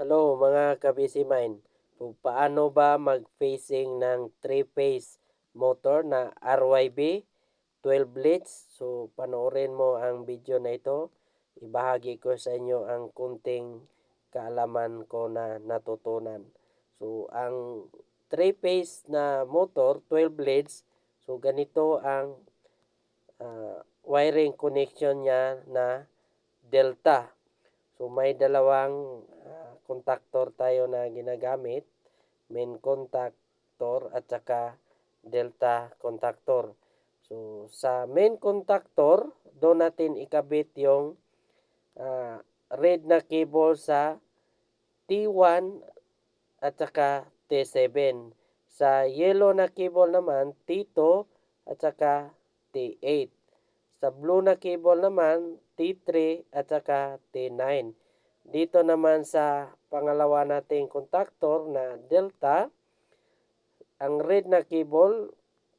Hello mga kabisi mine. Kung paano ba mag-facing ng 3-phase motor na RYB 12 leads. So panoorin mo ang video na ito. Ibahagi ko sa inyo ang kunting kaalaman ko na natutunan. So ang 3-phase na motor 12 leads. So ganito ang uh, wiring connection niya na delta. So may dalawang contactor tayo na ginagamit, main contactor at saka delta contactor. So sa main contactor, doon natin ikabit yung uh, red na cable sa T1 at saka T7. Sa yellow na cable naman, T2 at saka T8. Sa blue na cable naman, T3 at saka T9. Dito naman sa pangalawa nating contactor na delta, ang red na cable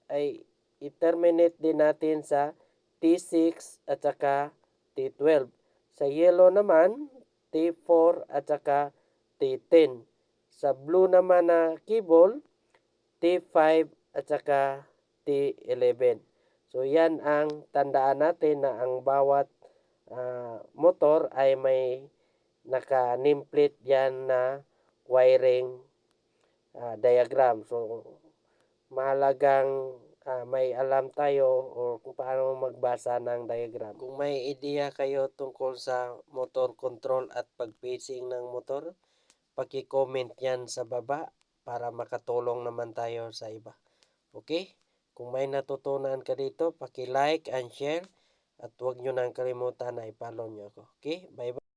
ay i-terminate din natin sa T6 at saka T12. Sa yellow naman, T4 at saka T10. Sa blue naman na cable, T5 at saka T11. So yan ang tandaan natin na ang bawat uh, motor ay may naka-nameplate yan na wiring uh, diagram. So mahalagang uh, may alam tayo o kung paano magbasa ng diagram. Kung may ideya kayo tungkol sa motor control at pag-pacing ng motor, paki-comment yan sa baba para makatulong naman tayo sa iba. Okay? Kung may natutunan ka dito, paki-like and share at huwag nyo nang kalimutan na i-follow nyo ako. Okay? Bye-bye.